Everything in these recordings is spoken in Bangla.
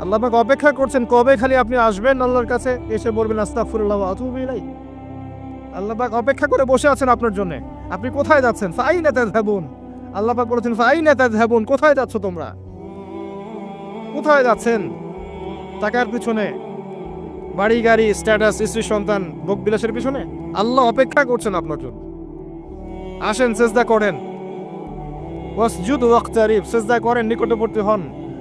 আল্লাহ পাক অপেক্ষা করছেন, কবে খালি আপনি আসবেন আল্লাহর কাছে? এসে বলবেন, আস্তাগফিরুল্লাহ ওয়া আতুবু ইলাই আল্লাহ পাক অপেক্ষা করে বসে আছেন আপনার জন্য। আপনি কোথায় যাচ্ছেন? ফাইনা তাযহাবুন। আল্লাহ পাক বলেছেন, ফাইনা তাযহাবুন, কোথায় যাচ্ছ তোমরা? কোথায় যাচ্ছেন? টাকার পিছনে। বাড়ি, গাড়ি স্ট্যাটাস স্ত্রী, সন্তান, ভোগ বিলাসের পিছনে। আল্লাহ অপেক্ষা করছেন আপনার জন্য। আসেন, সেজদা করেন। ওয়াসজুদ ওয়াক্তারিব সেজদা করেন, নিকটবর্তী হন।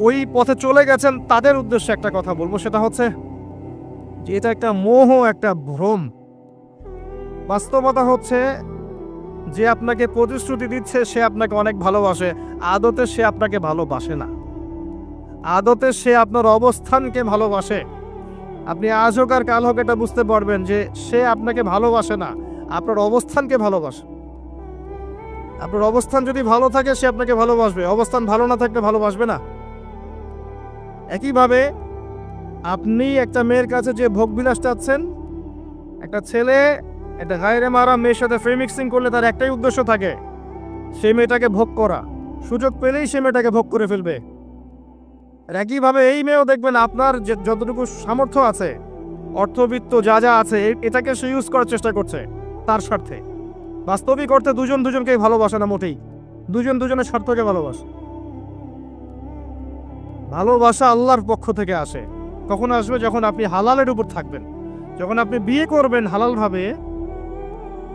ওই পথে চলে গেছেন, তাদের উদ্দেশ্যে একটা কথা বলব। সেটা হচ্ছে যে এটা একটা মোহ, একটা ভ্রম। বাস্তবতা হচ্ছে যে আপনাকে প্রতিশ্রুতি দিচ্ছে, সে আপনাকে অনেক ভালোবাসে। আদতে সে আপনাকে ভালোবাসে না। আদতে সে আপনার অবস্থানকে ভালোবাসে। আপনি আজ হোক আর কাল হোক এটা বুঝতে পারবেন যে সে আপনাকে ভালোবাসে না, আপনার অবস্থানকে ভালোবাসে। আপনার অবস্থান যদি ভালো থাকে, সে আপনাকে ভালোবাসবে। অবস্থান ভালো না থাকলে ভালোবাসবে না। একইভাবে আপনি একটা মেয়ের কাছে যে ভোগ বিলাস চাচ্ছেন, একটা ছেলে, একটা গায়েরে মারা মেয়ের সাথে ফ্রি মিক্সিং করলে তার একটাই উদ্দেশ্য থাকে সেই মেয়েটাকে ভোগ করা। সুযোগ পেলেই সে মেয়েটাকে ভোগ করে ফেলবে। আর একইভাবে এই মেয়েও দেখবেন আপনার যতটুকু সামর্থ্য আছে, অর্থবিত্ত যা যা আছে এটাকে সে ইউজ করার চেষ্টা করছে তার স্বার্থে। বাস্তবিক অর্থে দুজন দুজনকে ভালোবাসে না মোটেই। দুজন দুজনের স্বার্থকে ভালোবাসে। ভালোবাসা আল্লাহর পক্ষ থেকে আসে। কখন আসবে? যখন আপনি হালালের উপর থাকবেন। যখন আপনি বিয়ে করবেন হালালভাবে,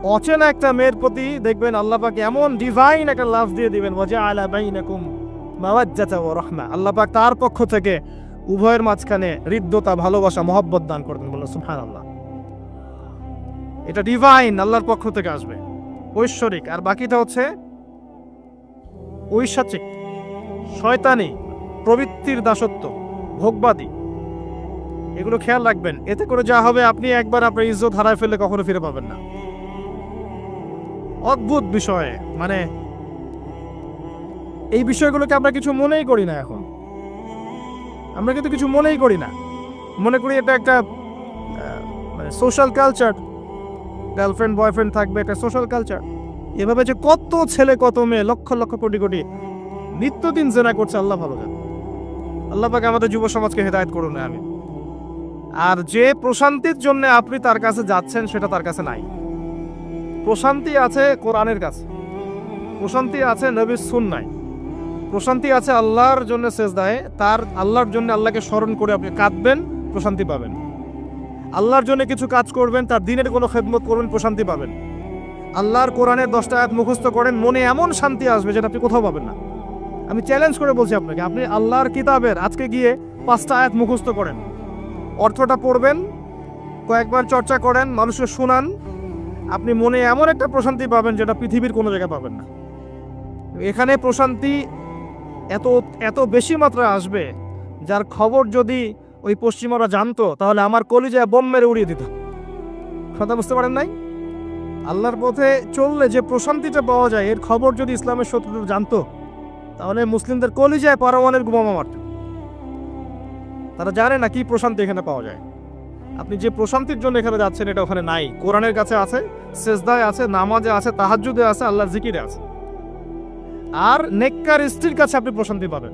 অচেনা একটা মেয়ের প্রতি দেখবেন আল্লাহ পাক এমন ডিভাইন একটা লাভ দিয়ে দিবেন রাহমা। আল্লাহ তার পক্ষ থেকে উভয়ের মাঝখানে হৃদ্যতা, ভালোবাসা, মহব্বত দান করবেন বলে সুবহানাল্লাহ। এটা ডিভাইন আল্লাহর পক্ষ থেকে আসবে। ঐশ্বরিক। আর বাকিটা হচ্ছে ঐশাচিক, শয়তানি। প্রবৃত্তির দাসত্ব, ভোগবাদী। এগুলো খেয়াল রাখবেন, এতে করে যা হবে আপনি একবার আপনার ইজ্জত হারায় ফেললে কখনো ফিরে পাবেন না। অদ্ভুত বিষয় মানে এই বিষয়গুলোকে আমরা কিছু মনেই করি না এখন। আমরা কিন্তু কিছু মনেই করি না। মনে করি এটা একটা মানে সোশ্যাল কালচার গার্লফ্রেন্ড বয়ফ্রেন্ড থাকবে, একটা সোশ্যাল কালচার এভাবে যে কত ছেলে, কত মেয়ে, লক্ষ লক্ষ, কোটি কোটি নিত্যদিন জেনা করছে, আল্লাহ ভালো জানে। আল্লাহ পাকে আমাদের যুব সমাজকে হেদায়ত করুন আমি আর যে প্রশান্তির জন্য আপনি তার কাছে যাচ্ছেন, সেটা তার কাছে নাই। প্রশান্তি আছে কোরআনের কাছে। প্রশান্তি আছে নবীর সুন্নায়। প্রশান্তি আছে আল্লাহর জন্য শেষ সেজদায়। তার, আল্লাহর জন্য আল্লাহকে স্মরণ করে আপনি কাঁদবেন, প্রশান্তি পাবেন। আল্লাহর জন্য কিছু কাজ করবেন, তার দিনের কোনো খেদমত করবেন, প্রশান্তি পাবেন। আল্লাহর কোরআনের দশটা আয়াত মুখস্থ করেন, মনে এমন শান্তি আসবে যেটা আপনি কোথাও পাবেন না। আমি চ্যালেঞ্জ করে বলছি আপনাকে, আপনি আল্লাহর কিতাবের আজকে গিয়ে পাঁচটা আয়াত মুখস্থ করেন। অর্থটা পড়বেন, কয়েকবার চর্চা করেন, মানুষকে শোনান, আপনি মনে এমন একটা প্রশান্তি পাবেন যেটা পৃথিবীর কোনো জায়গায় পাবেন না। এখানে প্রশান্তি এত এত বেশি মাত্রায় আসবে, যার খবর যদি ওই পশ্চিমারা জানতো, তাহলে আমার কলিজায় বোম মেরে উড়িয়ে দিত। কথা বুঝতে পারেন নাই? আল্লাহর পথে চললে যে প্রশান্তিটা পাওয়া যায়, এর খবর যদি ইসলামের শত্রুরা জানতো তাহলে মুসলিমদের কলিজায় পারমাণের বোমা মারত তারা জানে না কি প্রশান্তি এখানে পাওয়া যায়। আপনি যে প্রশান্তির জন্য এখানে যাচ্ছেন, এটা ওখানে নাই। কোরআনের কাছে আছে, সেজদায় আছে, নামাজে আছে, তাহাজ্জুদে আছে, আল্লাহর জিকিরে আছে। আর নেককার স্ত্রীর কাছে আপনি প্রশান্তি পাবেন।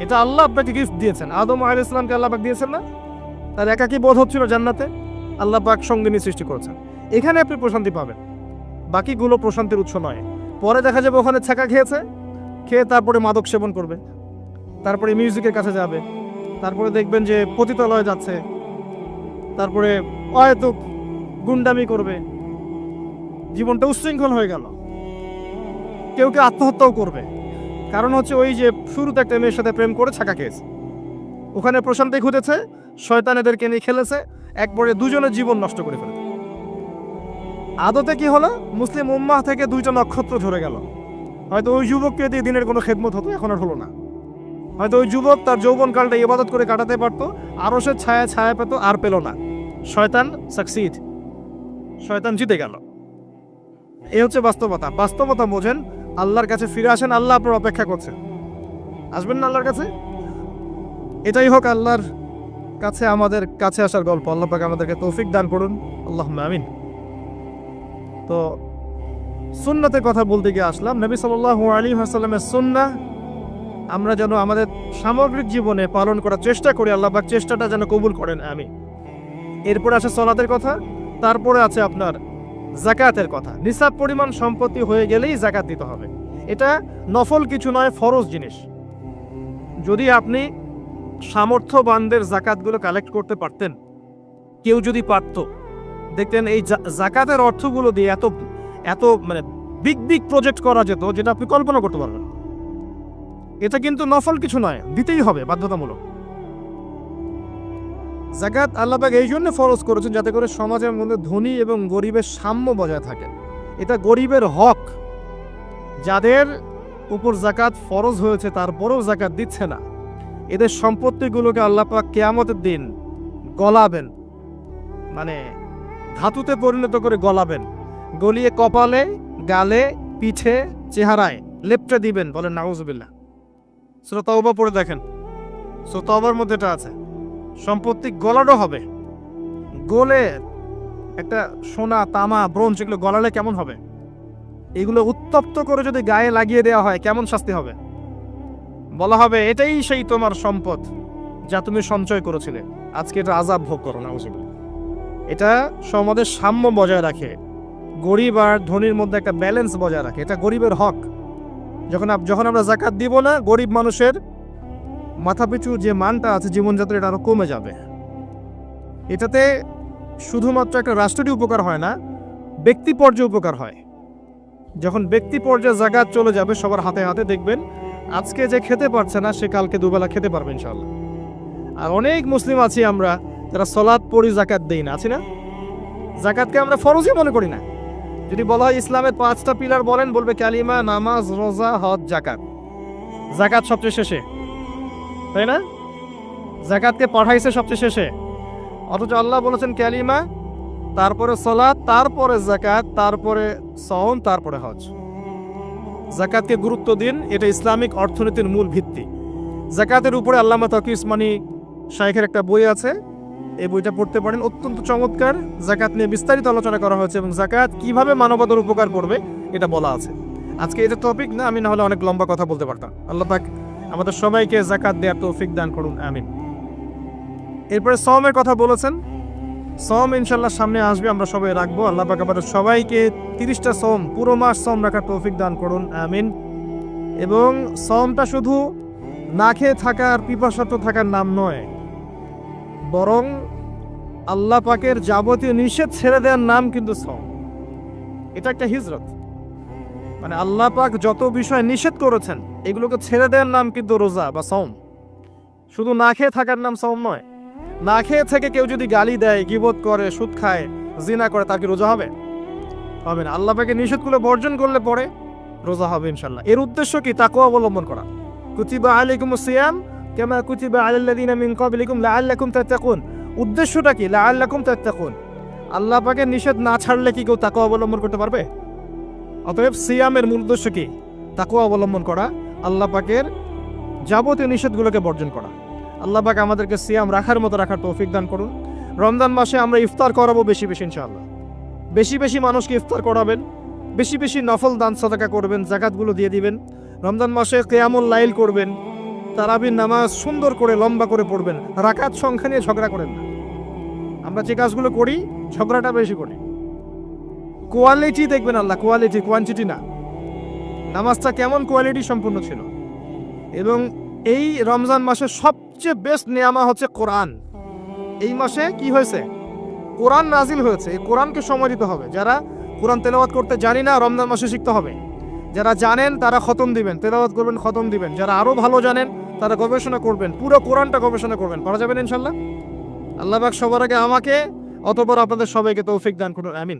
এটা আল্লাহ আপনাকে গিফট দিয়েছেন। আদম আল ইসলামকে আল্লাহ পাক দিয়েছেন না? তার একাকি বোধ হচ্ছিল জান্নাতে। আল্লাহ পাক সঙ্গিনী সৃষ্টি করেছেন। এখানে আপনি প্রশান্তি পাবেন। বাকিগুলো প্রশান্তির উৎস নয়। পরে দেখা যাবে ওখানে ছাকা খেয়েছে। খেয়ে তারপরে মাদক সেবন করবে। তারপরে মিউজিকের কাছে যাবে। তারপরে দেখবেন যে পতিতালয়ে যাচ্ছে। তারপরে হয়তো গুন্ডামি করবে। জীবনটা উচ্ছৃঙ্খল হয়ে গেল। কেউ কেউ আত্মহত্যাও করবে। কারণ হচ্ছে ওই যে শুরুতে একটা মেয়ের সাথে প্রেম করে ছাকা খেয়েছে। ওখানে প্রশান্তি খুঁজেছে, শয়তান এদেরকে নিয়ে খেলেছে, একবারে দুজনের জীবন নষ্ট করে ফেলেছে। আদতে কি হলো? মুসলিম উম্মাহ থেকে দুইটা নক্ষত্র ধরে গেল। হয়তো ওই যুবককে দিয়ে দিনের কোনো খেদমত হতো, এখন আর হলো না। হয়তো ওই যুবক তার যৌবনকালটা ইবাদত করে কাটাতে পারতো আরও সে ছায়া ছায়া পেত, আর পেল না। শয়তান সাকসিড শয়তান জিতে গেল। এই হচ্ছে বাস্তবতা। বাস্তবতা বোঝেন, আল্লাহর কাছে ফিরে আসেন, আল্লাহ আপনার অপেক্ষা করছেন। আসবেন না আল্লাহর কাছে? এটাই হোক আল্লাহর কাছে আমাদের কাছে আসার গল্প। আল্লাহ পাক আমাদেরকে তৌফিক দান করুন। আল্লাহ আমিন। তো সুন্নতের কথা বলতে গিয়ে আসলাম। নবী সাল্লাহ আলী হাসাল্লামের সুন্না, আমরা যেন আমাদের সামগ্রিক জীবনে পালন করার চেষ্টা করি, আল্লাহ পাক চেষ্টাটা যেন কবুল করেন আমি এরপরে আছে সলাতের কথা, তারপরে আছে আপনার জাকাতের কথা। নিসাব পরিমাণ সম্পত্তি হয়ে গেলেই জাকাত দিতে হবে। এটা নফল কিছু নয়, ফরজ জিনিস। যদি আপনি সামর্থ্যবানদের জাকাতগুলো কালেক্ট করতে পারতেন, কেউ যদি পারত, দেখতেন এই জাকাতের অর্থগুলো দিয়ে এত এত মানে বিগ বিগ প্রজেক্ট করা যেত যেটা আপনি কল্পনা করতে পারবেন এটা কিন্তু নফল কিছু নয়, দিতেই হবে, বাধ্যতামূলক। জাকাত আল্লাপাক এই জন্য ফরজ করেছেন যাতে করে সমাজের মধ্যে ধনী এবং গরিবের সাম্য বজায় থাকে। এটা গরিবের হক। যাদের উপর জাকাত ফরজ হয়েছে, তারপরেও জাকাত দিচ্ছে না। এদের সম্পত্তিগুলোকে আল্লাপাক কেয়ামতের দিন গলাবেন। মানে ধাতুতে পরিণত করে গলাবেন। গলিয়ে কপালে, গালে, পিঠে, চেহারায় লেপটে দিবেন বলেন নাউজুবিল্লাহ। শ্রোতাওবা পড়ে দেখেন। শ্রোতাওবার মধ্যে এটা আছে। সম্পত্তি গলানো হবে। গলে একটা সোনা, তামা, ব্রোঞ্জ এগুলো গলালে কেমন হবে? এগুলো উত্তপ্ত করে যদি গায়ে লাগিয়ে দেওয়া হয়, কেমন শাস্তি হবে? বলা হবে, এটাই সেই তোমার সম্পদ যা তুমি সঞ্চয় করেছিলে। আজকে এটা আজাব ভোগ করো না এটা সমাজের সাম্য বজায় রাখে। গরিব আর ধনীর মধ্যে একটা ব্যালেন্স বজায় রাখে, এটা গরিবের হক। যখন যখন আমরা জাকাত দিব না, গরিব মানুষের মাথাপিছু যে মানটা আছে জীবনযাত্রা এটা আরও কমে যাবে। এটাতে শুধুমাত্র একটা রাষ্ট্রটি উপকার হয় না, ব্যক্তি পর্যায়ে উপকার হয়। যখন ব্যক্তি পর্যায়ে জাকাত চলে যাবে, সবার হাতে হাতে দেখবেন, আজকে যে খেতে পারছে না, সে কালকে দুবেলা খেতে পারবে ইনশাল্লাহ আর অনেক মুসলিম আছি আমরা, যারা সলাদ পড়ি জাকাত দেই না, আছি না? জাকাতকে আমরা ফরজই মনে করি না। যদি বলা হয় ইসলামের পাঁচটা পিলার বলেন, বলবে কালিমা, নামাজ, রোজা, হজ জাকাত জাকাত সবচেয়ে শেষে, তাই না? জাকাতকে পাঠাইছে সবচেয়ে শেষে। অথচ আল্লাহ বলেছেন ক্যালিমা তারপরে সলাৎ, তারপরে জাকাত তারপরে সওম, তারপরে হজ। জাকাতকে গুরুত্ব দিন, এটা ইসলামিক অর্থনীতির মূল ভিত্তি। জাকাতের উপরে আল্লামা তকি ইসমানি শাইখের একটা বই আছে এই বইটা পড়তে পারেন। অত্যন্ত চমৎকার। জাকাত নিয়ে বিস্তারিত আলোচনা করা হয়েছে এবং জাকাত কীভাবে মানবতার উপকার করবে, এটা বলা আছে। আজকে এটা টপিক না, আমি না হলে অনেক লম্বা কথা বলতে পারতাম। আল্লাহ পাক আমাদের সবাইকে জাকাত দেওয়ার তৌফিক দান করুন, আমিন। এরপরে সমের কথা বলেছেন। সম ইনশাল্লাহ সামনে আসবে, আমরা সবাই রাখব। আল্লাহ পাক আমাদের সবাইকে তিরিশটা সম পুরো মাস সম রাখার তৌফিক দান করুন, আমিন। এবং সমটা শুধু না খেয়ে থাকার পিপাসাত থাকার নাম নয়, বরং আল্লাহ পাকের যাবতীয় নিষেধ ছেড়ে দেওয়ার নাম কিন্তু সম এটা একটা হিজরত। মানে আল্লাহ পাক যত বিষয় নিষেধ করেছেন, এগুলোকে ছেড়ে দেওয়ার নাম কিন্তু রোজা বা সম শুধু না খেয়ে থাকার নাম সম নয়, না খেয়ে থেকে কেউ যদি গালি দেয় গিবত করে, সুদ খায়, জিনা করে, তার কি রোজা হবে? হবে না। আল্লাহ পাকে নিষেধগুলো বর্জন করলে পরে রোজা হবে ইনশাল্লাহ এর উদ্দেশ্য কি? তাকে অবলম্বন করা। কুতিবা আলাইকুম সিয়াম, কেমা কুতিবা আলাল্লাযিনা মিন ক্বাবলিকুম লাআল্লাকুম তাত্তাকুন। উদ্দেশ্যটা কি? লাআল্লাকুম তাত্তাকুন। আল্লাহ পাকের নিষেধ না ছাড়লে কি কেউ তাকে অবলম্বন করতে পারবে? অতএব সিয়ামের মূল উদ্দেশ্য কি? তাকে অবলম্বন করা, আল্লাহ পাকের যাবতীয় নিষেধগুলোকে বর্জন করা। আল্লাহ পাক আমাদেরকে সিয়াম রাখার মতো রাখার তৌফিক দান করুন। রমজান মাসে আমরা ইফতার করাবো বেশি বেশি, ইনশাআল্লাহ। বেশি বেশি মানুষকে ইফতার করাবেন, বেশি বেশি নফল দান সাদাকা করবেন, জাকাতগুলো দিয়ে দিবেন। রমজান মাসে কেয়ামুল লাইল করবেন তারাবির নামাজ সুন্দর করে, লম্বা করে পড়বেন, রাকাত সংখ্যা নিয়ে ঝগড়া করেন না। আমরা যে কাজগুলো করি, ঝগড়াটা বেশি করি। কোয়ালিটি দেখবেন আল্লাহ কোয়ালিটি কোয়ান্টিটি না। নামাজটা কেমন কোয়ালিটি সম্পূর্ণ ছিল। এবং এই রমজান মাসে সবচেয়ে বেস্ট নেয়ামা হচ্ছে কোরআন। এই মাসে কি হয়েছে? কোরআন নাজিল হয়েছে। এই কোরআনকে সময় দিতে হবে। যারা কোরআন তেলাওয়াত করতে জানি না, রমজান মাসে শিখতে হবে। যারা জানেন, তারা খতম দিবেন। তেলাওয়াত করবেন, খতম দিবেন। যারা আরও ভালো জানেন, তারা গবেষণা করবেন। পুরো কোরআনটা গবেষণা করবেন। পারা যাবেন ইনশাল্লাহ আল্লাহ সবার আগে আমাকে অতপর আপনাদের সবাইকে তৌফিক দান করুন আমিন।